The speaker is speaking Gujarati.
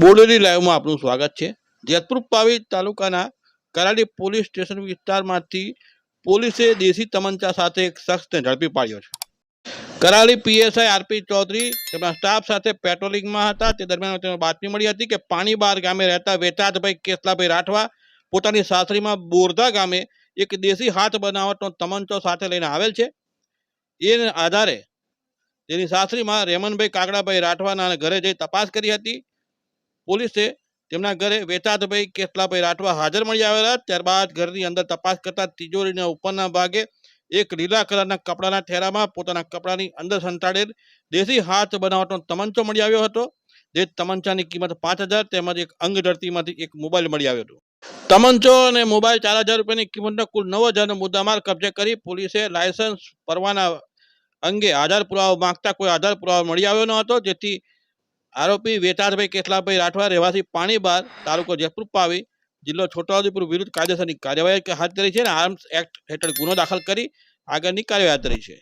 બોડેલી લાઈવમાં આપનું સ્વાગત છે. જેતપુર પાવી તાલુકાના કરાડી પોલીસ સ્ટેશન વિસ્તારમાંથી પોલીસે દેશી તમંચા સાથે એક શખ્સને ઝડપી પાડ્યો છે. કરાડી પીએસઆઈ આરપી ચૌધરી તેમના સ્ટાફ સાથે પેટ્રોલિંગમાં હતા. તે દરમિયાન તેમને બાતમી મળી હતી કે પાણીબાર ગામે રહેતા વેતાજભાઈ કેસલાભાઈ રાઠવા પોતાની સાસરીમાં બોરધા ગામે એક દેશી હાથ બનાવટનો તમંચો સાથે લઈને આવેલ છે. એના આધારે તેની સાસરીમાં રેમનભાઈ કાગડાભાઈ રાઠવાના ઘરે જઈ તપાસ કરી હતી. પોલીસે તેમના ઘરે વેતાતભાઈ કેસલાભાઈ રાઠવા હાજર મળી આવેલા. ત્યારબાદ ઘરની અંદર તપાસ કરતા તિજોરીના ઉપરના ભાગે એક લીલા કલરના કપડાના ઠેરામાં પોતાના કપડાની અંદર સંતાડેલ દેશી હાથ બનાવટનો તમંચો મળી આવ્યો હતો. જે તમંચાની કિંમત પાંચ હજાર તેમજ એક અંગ ધરતીમાંથી એક મોબાઈલ મળી આવ્યો હતો. તમંચો અને મોબાઈલ ચાર હજાર રૂપિયાની કિંમતનો કુલ નવ હજારનો મુદ્દામાલ કબજે કરી પોલીસે લાયસન્સ પરવાના અંગે આધાર પુરાવો માંગતા કોઈ આધાર પુરાવો મળી આવ્યો ન હતો. જેથી આરોપી વેટારભાઈ કેસલાભાઈ રાઠવા રહેવાસી પાણીબાર તાલુકો જયપુર પાવી જિલ્લો છોટાઉદેપુર વિરુદ્ધ કાયદેસરની કાર્યવાહી હાથ ધરી છે અને આર્મ્સ એક્ટ હેઠળ ગુનો દાખલ કરી આગળની કાર્યવાહી હાથ ધરી છે.